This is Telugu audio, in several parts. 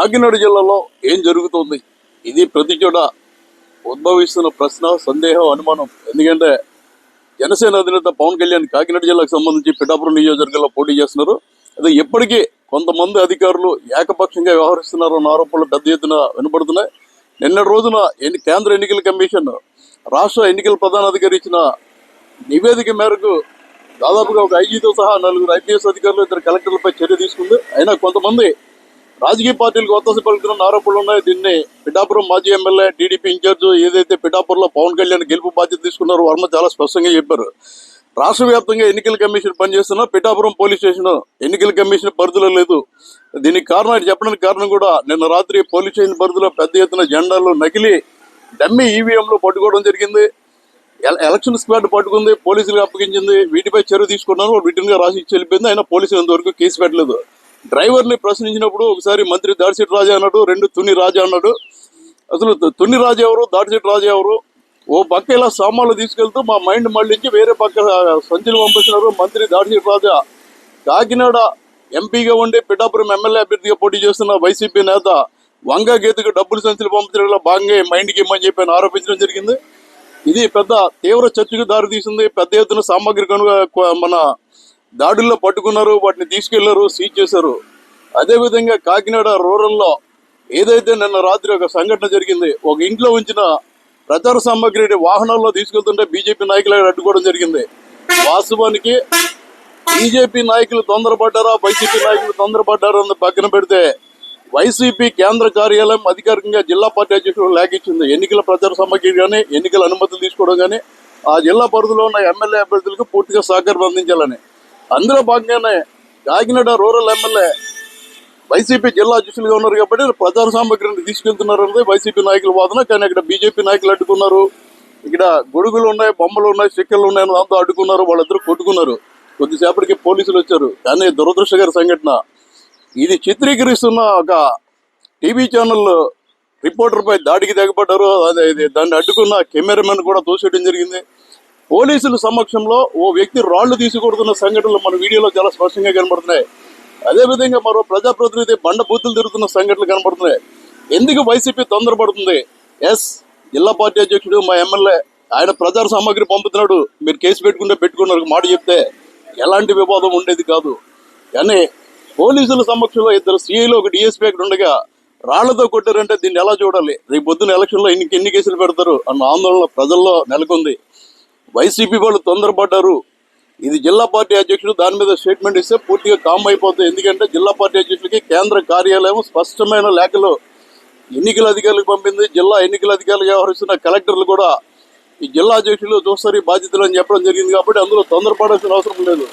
కాకినాడ జిల్లాలో ఏం జరుగుతుంది? ఇది ప్రతి చోట ఉద్భవిస్తున్న ప్రశ్న సందేహం అనుమానం. ఎందుకంటే జనసేన అధినేత పవన్ కళ్యాణ్ కాకినాడ జిల్లాకు సంబంధించి పిఠాపురం నియోజకవర్గంలో పోటీ చేస్తున్నారు. అది ఇప్పటికీ కొంతమంది అధికారులు ఏకపక్షంగా వ్యవహరిస్తున్నారన్న ఆరోపణలు పెద్ద ఎత్తున వినపడుతున్నాయి. నిన్న రోజున ఎన్ని కేంద్ర ఎన్నికల కమిషన్ రాష్ట్ర ఎన్నికల ప్రధానాధికారి ఇచ్చిన నివేదిక మేరకు దాదాపుగా ఒక ఐజీతో సహా నలుగురు ఐపీఎస్ అధికారులు ఇద్దరు కలెక్టర్లపై చర్య తీసుకుంది. అయినా కొంతమంది రాజకీయ పార్టీలకు ఒత్తాస పలుకుతున్న ఆరోపణలు ఉన్నాయి. దీన్ని పిఠాపురం మాజీ ఎమ్మెల్యే టీడీపీ ఇన్ఛార్జ్ ఏదైతే పిఠాపురంలో పవన్ కళ్యాణ్ గెలుపు బాధ్యత తీసుకున్నారో వర్మ చాలా స్పష్టంగా చెప్పారు. రాష్ట్ర వ్యాప్తంగా ఎన్నికల కమిషన్ పనిచేస్తున్న పిఠాపురం పోలీస్ స్టేషన్ ఎన్నికల కమిషన్ పరిధిలో లేదు. దీనికి కారణం చెప్పడానికి కారణం కూడా నిన్న రాత్రి పోలీస్ స్టేషన్ పరిధిలో పెద్ద ఎత్తున జెండాలు నకిలీ డమ్మీ ఈవీఎంలు పట్టుకోవడం జరిగింది. ఎల- ఎలక్షన్ స్క్వాడ్ పట్టుకుంది పోలీసులకు అప్పగించింది. వీటిపై చర్య తీసుకున్నారు రిటర్న్గా రాసి ఇచ్చి వెళ్ళిపోయింది అయినా పోలీసులు ఇంతవరకు కేసు పెట్టలేదు. డ్రైవర్ని ప్రశ్నించినప్పుడు ఒకసారి మంత్రి దాడిశెట్టి రాజా అన్నాడు రెండు తుని రాజా అన్నాడు. అసలు తు- తుని రాజా ఎవరు దాడిశెట్టి రాజా ఎవరు? ఓ పక్క ఇలా సామాన్లు తీసుకెళ్తూ మా మైండ్ మళ్ళించి వేరే పక్క సంచులు పంపిస్తున్నారు. మంత్రి దాడిశెట్టి రాజా కాకినాడ ఎంపీగా ఉండి పిఠాపురం ఎమ్మెల్యే అభ్యర్థిగా పోటీ చేస్తున్న వైసీపీ నేత వంగ గీతకు డబ్బులు సంచులు పంపించడంలో భాగంగా మైండ్కి ఇమ్మని చెప్పి ఆరోపించడం జరిగింది. ఇది పెద్ద తీవ్ర చర్చకు దారితీసింది. పెద్ద ఎత్తున సామాగ్రి కనుక మన దాడుల్లో పట్టుకున్నారు వాటిని తీసుకెళ్ళారు సీజ్ చేశారు. అదేవిధంగా కాకినాడ రూరల్లో ఏదైతే నిన్న రాత్రి ఒక సంఘటన జరిగింది ఒక ఇంట్లో ఉంచిన ప్రచార సామాగ్రిని వాహనాల్లో తీసుకెళ్తుంటే బీజేపీ నాయకులు అడ్డుకోవడం జరిగింది. వాస్తవానికి బీజేపీ నాయకులు తొందరపడ్డారా వైసీపీ నాయకులు తొందరపడ్డారా అని పక్కన పెడితే వైసీపీ కేంద్ర కార్యాలయం అధికారికంగా జిల్లా పార్టీ అధ్యక్షుడు లేఖ ఎన్నికల ప్రచార సామగ్రి కానీ ఎన్నికల అనుమతులు తీసుకోవడం కానీ ఆ జిల్లా పరిధిలో ఉన్న ఎమ్మెల్యే అభ్యర్థులకు పూర్తిగా సహకారం అందించాలని. అందులో భాగంగానే కాకినాడ రూరల్ ఎమ్మెల్యే వైసీపీ జిల్లా అధ్యక్షులుగా ఉన్నారు కాబట్టి ప్రచార సామగ్రిని తీసుకెళ్తున్నారు అనేది వైసీపీ నాయకుల వాదన. కానీ ఇక్కడ బీజేపీ నాయకులు అడ్డుకున్నారు. ఇక్కడ గొడుగులు ఉన్నాయి బొమ్మలు ఉన్నాయి చెక్కలు ఉన్నాయి దాంతో అడ్డుకున్నారు. వాళ్ళిద్దరు కొట్టుకున్నారు. కొద్దిసేపటికి పోలీసులు వచ్చారు. కానీ దురదృష్టకర సంఘటన. ఇది చిత్రీకరిస్తున్న ఒక టీవీ ఛానల్ రిపోర్టర్ పై దాడికి తెగబడ్డారు. అదే ఇది దాన్ని అడ్డుకున్న కెమెరామెన్ కూడా తోసేయడం జరిగింది. పోలీసుల సమక్షంలో ఓ వ్యక్తి రాళ్ళు తీసుకొడుతున్న సంఘటనలు మన వీడియోలో చాలా స్పష్టంగా కనబడుతున్నాయి. అదేవిధంగా మరో ప్రజాప్రతినిధి బండ బూతులు తిరుగుతున్న సంఘటనలు కనబడుతున్నాయి. ఎందుకు వైసీపీ తొందరపడుతుంది? ఎస్ జిల్లా పార్టీ అధ్యక్షుడు మా ఎమ్మెల్యే ఆయన ప్రచార సామాగ్రి పంపుతున్నాడు. మీరు కేసు పెట్టుకుంటే పెట్టుకున్నారు మాట చెప్తే ఎలాంటి వివాదం ఉండేది కాదు. కానీ పోలీసుల సమక్షంలో ఇద్దరు సీఐలు ఒక డిఎస్పీ అక్కడ ఉండగా రాళ్ళతో కొట్టారంటే దీన్ని ఎలా చూడాలి? రేపు పొద్దున ఎలక్షన్లో ఎన్ని ఎన్ని కేసులు పెడతారు అన్న ఆందోళన ప్రజల్లో నెలకొంది. వైసీపీ వాళ్ళు తొందరపడ్డారు. ఇది జిల్లా పార్టీ అధ్యక్షుడు దాని మీద స్టేట్మెంట్ ఇస్తే పూర్తిగా కామ్ అయిపోతుంది ఎందుకంటే జిల్లా పార్టీ అధ్యక్షుడికి కేంద్ర కార్యాలయం స్పష్టమైన లేఖలు ఎన్నికల అధికారులకు పంపింది జిల్లా ఎన్నికల అధికారులు వ్యవహరిస్తున్న కలెక్టర్లు కూడా ఈ జిల్లా అధ్యక్షులు చూస్తారు ఈ బాధ్యతలు అని చెప్పడం జరిగింది కాబట్టి అందులో తొందరపడాల్సిన అవసరం లేదు.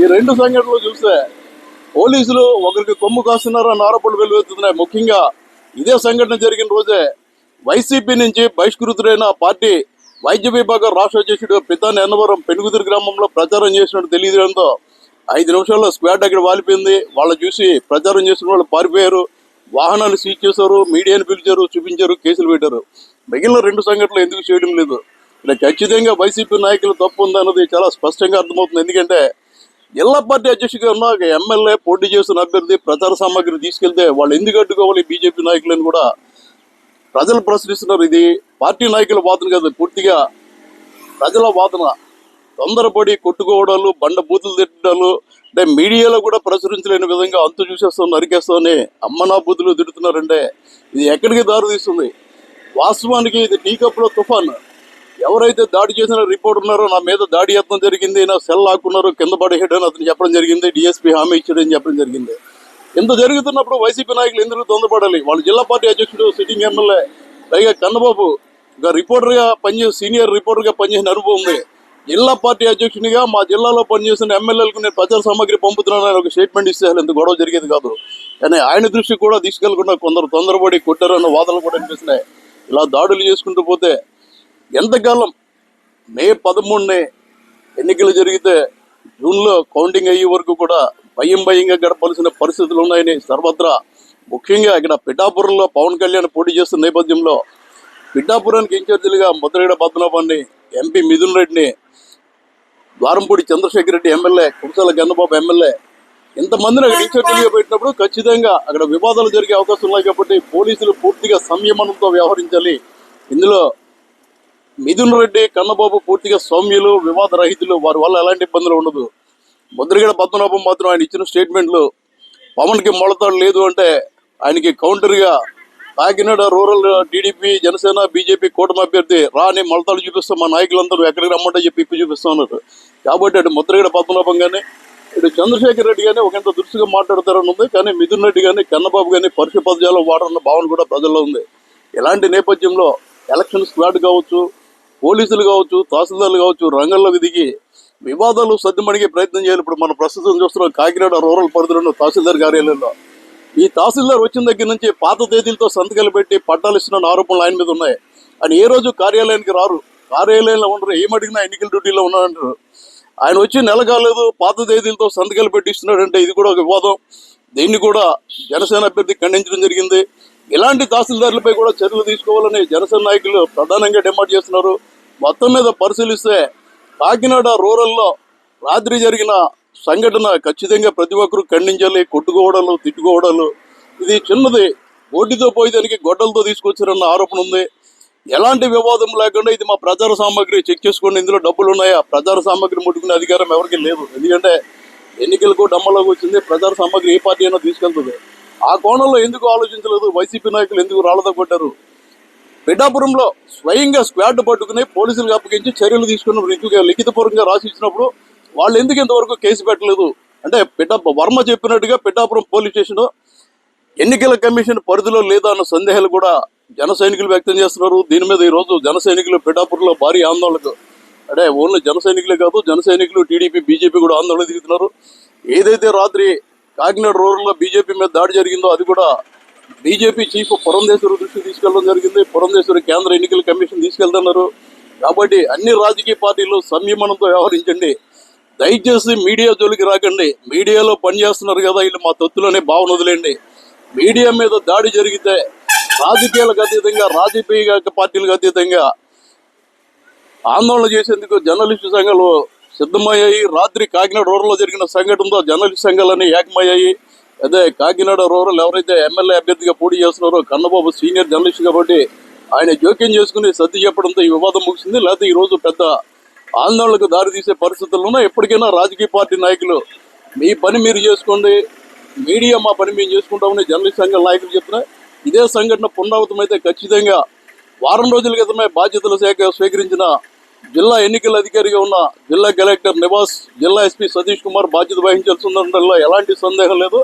ఈ రెండు సంఘటనలు చూస్తే పోలీసులు ఒకరికి కొమ్ము కాస్తున్నారు అన్న ఆరోపణలు వెలువెత్తుతున్నాయి. ముఖ్యంగా ఇదే సంఘటన జరిగిన రోజే వైసీపీ నుంచి బహిష్కృతుడైన పార్టీ వైద్య విభాగం రాష్ట్ర అధ్యక్షుడు పితాని అన్నవరం పెనుగుదురు గ్రామంలో ప్రచారం చేసినట్టు తెలియడంతో ఐదు నిమిషాల్లో స్క్వాడ్ అక్కడ వాలిపోయింది. వాళ్ళు చూసి ప్రచారం చేసిన వాళ్ళు పారిపోయారు. వాహనాలు సీజ్ చేశారు మీడియాని పిలిచారు చూపించారు కేసులు పెట్టారు. మిగిలిన రెండు సంఘటనలు ఎందుకు చేయడం లేదు? ఇలా ఖచ్చితంగా వైసీపీ నాయకులు తప్పు ఉందన్నది చాలా స్పష్టంగా అర్థమవుతుంది. ఎందుకంటే జిల్లా పార్టీ అధ్యక్షుడిగా ఉన్న ఒక ఎమ్మెల్యే పోటీ చేస్తున్న అభ్యర్థి ప్రచార సామాగ్రి తీసుకెళ్తే వాళ్ళు ఎందుకు అడ్డుకోవాలి బీజేపీ నాయకులను కూడా ప్రజలు ప్రశ్నిస్తున్నారు ఇది పార్టీ నాయకుల వాదన కాదు పూర్తిగా ప్రజల వాదన. తొందరపడి కొట్టుకోవడాలు బండ బూతులు తిట్టడాలు అంటే మీడియాలో కూడా ప్రచురించలేని విధంగా అంతు చూసేస్తాం నరికేస్తామని అమ్మనా బూతులు తిడుతున్నారంటే ఇది ఎక్కడికి దారి తీస్తుంది? వాస్తవానికి ఇది టీకప్లో తుఫాన్. ఎవరైతే దాడి చేసిన రిపోర్ట్ ఉన్నారో నా మీద దాడి యత్నం జరిగింది నా సెల్ లాక్కున్నారు కింద పడేయడం అతను చెప్పడం జరిగింది డిఎస్పీ హామీ ఇచ్చాడని చెప్పడం జరిగింది. ఇంత జరుగుతున్నప్పుడు వైసీపీ నాయకులు ఎందుకు తొందరపడాలి? వాళ్ళు జిల్లా పార్టీ అధ్యక్షుడు సిట్టింగ్ ఎమ్మెల్యే పైగా కన్నబాబు రిపోర్టర్గా పనిచేసి సీనియర్ రిపోర్టర్గా పనిచేసిన అనుభవం ఉంది. జిల్లా పార్టీ అధ్యక్షునిగా మా జిల్లాలో పనిచేసిన ఎమ్మెల్యేలకు నేను ప్రచార సామాగ్రి పంపుతున్నానని ఒక స్టేట్మెంట్ ఇస్తే ఇంత గొడవ జరిగేది కాదు. కానీ ఆయన దృష్టికి కూడా తీసుకెళ్ళకుండా కొందరు తొందరపడి కొట్టారన్న వాదనలు కూడా అనిపిస్తున్నాయి ఇలా దాడులు చేసుకుంటూ పోతే ఎంతకాలం మే పదమూడునే ఎన్నికలు జరిగితే జూన్లో కౌంటింగ్ అయ్యే వరకు కూడా భయం భయంగా గడపాల్సిన పరిస్థితులు ఉన్నాయని సర్వత్రా. ముఖ్యంగా ఇక్కడ పిఠాపురంలో పవన్ కళ్యాణ్ పోటీ చేస్తున్న నేపథ్యంలో పిఠాపురానికి ఇన్ఛార్జీలుగా ముద్రగడ పద్మనాభాన్ని ఎంపీ మిథున్ రెడ్డిని ద్వారంపూడి చంద్రశేఖర్ రెడ్డి ఎమ్మెల్యే కుర్సాల గన్నబాబు ఎమ్మెల్యే. ఇంతమందిని అక్కడ ఇన్ఛార్జీలుగా పెట్టినప్పుడు ఖచ్చితంగా అక్కడ వివాదాలు జరిగే అవకాశం ఉన్నాయి కాబట్టి పోలీసులు పూర్తిగా సంయమనంతో వ్యవహరించాలి. ఇందులో మిథున్ రెడ్డి కన్నబాబు పూర్తిగా సౌమ్యులు వివాద రహితులు వారి వల్ల ఎలాంటి ఇబ్బందులు ఉండదు. ముద్రగడ పద్మనాభం మాత్రం ఆయన ఇచ్చిన స్టేట్మెంట్లు పవన్కి మొలతాడు లేదు అంటే ఆయనకి కౌంటర్గా Kakinada rural TDP Janasena BJP కూటమి అభ్యర్థి రాని మొలతాడు చూపిస్తాం మా నాయకులందరూ ఎక్కడికి రమ్మంటే చెప్పి ఇప్పి చూపిస్తా ఉన్నారు. కాబట్టి అటు ముద్రగడ పద్మనాభం కానీ ఇటు చంద్రశేఖర్ రెడ్డి కానీ ఒకంత దృష్టిగా మాట్లాడతారని ఉంది. కానీ మిథున్ రెడ్డి కానీ కన్నబాబు కానీ పరుష పదజాలం వాడన్న భావన కూడా ప్రజల్లో ఉంది. ఇలాంటి నేపథ్యంలో ఎలక్షన్ స్క్వాడ్ కావచ్చు పోలీసులు కావచ్చు తహసీల్దార్లు కావచ్చు రంగంలోకి దిగి వివాదాలు సర్దుమణిగే ప్రయత్నం చేయాలి. ఇప్పుడు మనం ప్రస్తుతం చూస్తున్నాం కాకినాడ రూరల్ పరిధిలో తహసీల్దార్ కార్యాలయంలో. ఈ తహసీల్దార్ వచ్చిన దగ్గర నుంచి పాత తేదీలతో సంతకాలు పెట్టి పట్టాలు ఇస్తున్న ఆరోపణలు ఆయన మీద ఉన్నాయి. ఆయన ఏ రోజు కార్యాలయానికి రారు. కార్యాలయంలో ఉండరు ఏమడిగినా ఎన్నికల డ్యూటీలో ఉన్నారంటారు ఆయన వచ్చి నెల కాలేదు పాత తేదీలతో సంతకాలు పెట్టి ఇస్తున్నాడంటే ఇది కూడా ఒక వివాదం. దీన్ని కూడా జనసేన అభ్యర్థి ఖండించడం జరిగింది. ఇలాంటి తహసీల్దారులపై కూడా చర్యలు తీసుకోవాలని జనసేన నాయకులు ప్రధానంగా డిమాండ్ చేస్తున్నారు. మొత్తం మీద పరిశీలిస్తే కాకినాడ రూరల్లో రాత్రి జరిగిన సంఘటన ఖచ్చితంగా ప్రతి ఒక్కరూ ఖండించాలి కొట్టుకోవడాలు తిట్టుకోవడాలు. ఇది చిన్నది ఓటితో పోయేదానికి గొడ్డలతో తీసుకొచ్చారన్న ఆరోపణ ఉంది. ఎలాంటి వివాదం లేకుండా ఇది మా ప్రచార సామాగ్రి చెక్ చేసుకోండి. ఇందులో డబ్బులు ఉన్నాయా? ప్రచార సామాగ్రి ముట్టుకునే అధికారం ఎవరికి లేదు. ఎందుకంటే ఎన్నికలకు డమ్మలోకి వచ్చింది. ప్రచార సామాగ్రి ఏ పార్టీ అయినా తీసుకెళ్తుంది. ఆ కోణంలో ఎందుకు ఆలోచించలేదు? వైసీపీ నాయకులు ఎందుకు రాళ్ళతో కొట్టారు? పిఠాపురంలో స్వయంగా స్క్వాడ్ పట్టుకుని పోలీసులకు అప్పగించి చర్యలు తీసుకున్నప్పుడు ఇంకొక లిఖితపూర్వకంగా రాసి ఇచ్చినప్పుడు వాళ్ళు ఎందుకు ఇంతవరకు కేసు పెట్టలేదు? అంటే పిఠా వర్మ చెప్పినట్టుగా పిఠాపురం పోలీస్ స్టేషన్ ఎన్నికల కమిషన్ పరిధిలో లేదా అన్న సందేహాలు కూడా జన సైనికులు వ్యక్తం చేస్తున్నారు. దీని మీద ఈ రోజు జన సైనికులు పిఠాపురంలో భారీ ఆందోళనకు అంటే ఓన్లీ జన సైనికులే కాదు జన సైనికులు టీడీపీ బీజేపీ కూడా ఆందోళన దిగుతున్నారు. ఏదైతే రాత్రి కాకినాడ రూరల్లో బీజేపీ మీద దాడి జరిగిందో అది కూడా బీజేపీ చీఫ్ పురంధేశ్వరి దృష్టికి తీసుకెళ్ళడం జరిగింది. పురంధేశ్వరి కేంద్ర ఎన్నికల కమిషన్ తీసుకెళ్తున్నారు. కాబట్టి అన్ని రాజకీయ పార్టీలు సంయమనంతో వ్యవహరించండి. దయచేసి మీడియా జోలికి రాకండి. మీడియాలో పనిచేస్తున్నారు కదా వీళ్ళు మా తొత్తులోనే భావన వదిలేండి మీడియా మీద దాడి జరిగితే రాజకీయాలకు అతీతంగా రాజకీయ పార్టీలకు అతీతంగా ఆందోళన చేసేందుకు జర్నలిస్టు సంఘాలు సిద్ధమయ్యాయి. రాత్రి కాకినాడ రూరల్లో జరిగిన సంఘటనతో జర్నలిస్ట్ సంఘాలన్నీ ఏకమయ్యాయి. అదే కాకినాడ రూరల్ ఎవరైతే ఎమ్మెల్యే అభ్యర్థిగా పోటీ చేస్తున్నారో కన్నబాబు సీనియర్ జర్నలిస్ట్ కాబట్టి ఆయన జోక్యం చేసుకుని సర్ది చెప్పడంతో ఈ వివాదం ముగిసింది. లేకపోతే ఈరోజు పెద్ద ఆందోళనకు దారితీసే పరిస్థితుల్లో ఎప్పటికైనా రాజకీయ పార్టీ నాయకులు మీ పని మీరు చేసుకోండి మీడియా మా పని మేము చేసుకుంటామని జర్నలిస్ట్ సంఘాల నాయకులు చెప్తున్నా ఇదే సంఘటన పునరావృతం అయితే ఖచ్చితంగా వారం రోజుల క్రితమే బాధ్యతలు శాఖ స్వీకరించిన జిల్లా ఎన్నికల అధికారిగా ఉన్న జిల్లా కలెక్టర్ నివాస్ జిల్లా ఎస్పీ సతీష్ కుమార్ బాధ్యత వహించాల్సి ఉండడంలో ఎలాంటి సందేహం లేదు.